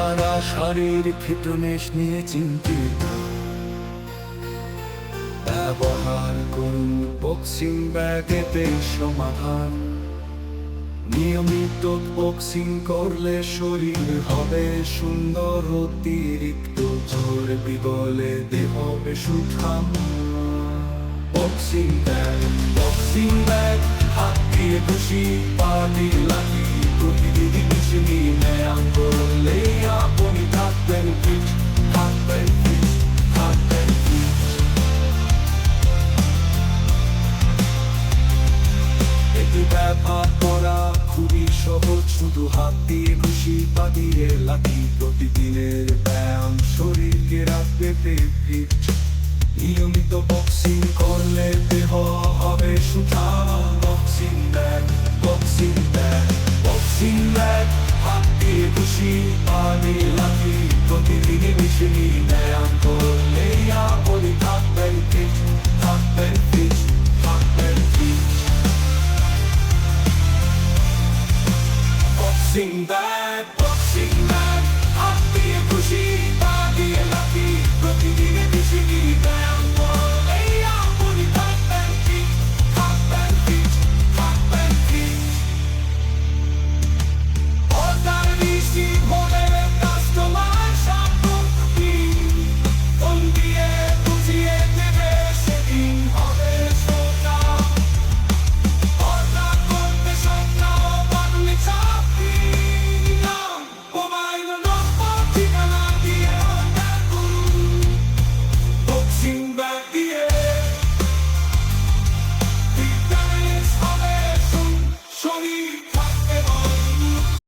যারা শারীরিক ফিটনেস নিয়ে চিন্তিত। ব্যবহার করুন বক্সিং ব্যাগেতে সমাধান। নিয়মিত বক্সিং করলে শরীর হবে সুন্দর, অতিরিক্ত চর্বি গলে দেহ সুঠাম। বক্সিং ব্যাগ বক্সিং ব্যাগ হাত দিয়ে খুশি পা দিয়ে ব্যবহার করা খুবই সহজ, শুধু হাত দিয়ে খুশি পা দিয়ে লাগি প্রতিদিনের ব্যায়াম শরীরকে রাখবে নিয়মিত বক্সিং করলে দেহ হবে সুঠাম boxing bag boxing bag boxing bag. হাত দিয়ে খুশি পা দিয়ে লাগি প্রতিদিনই sing that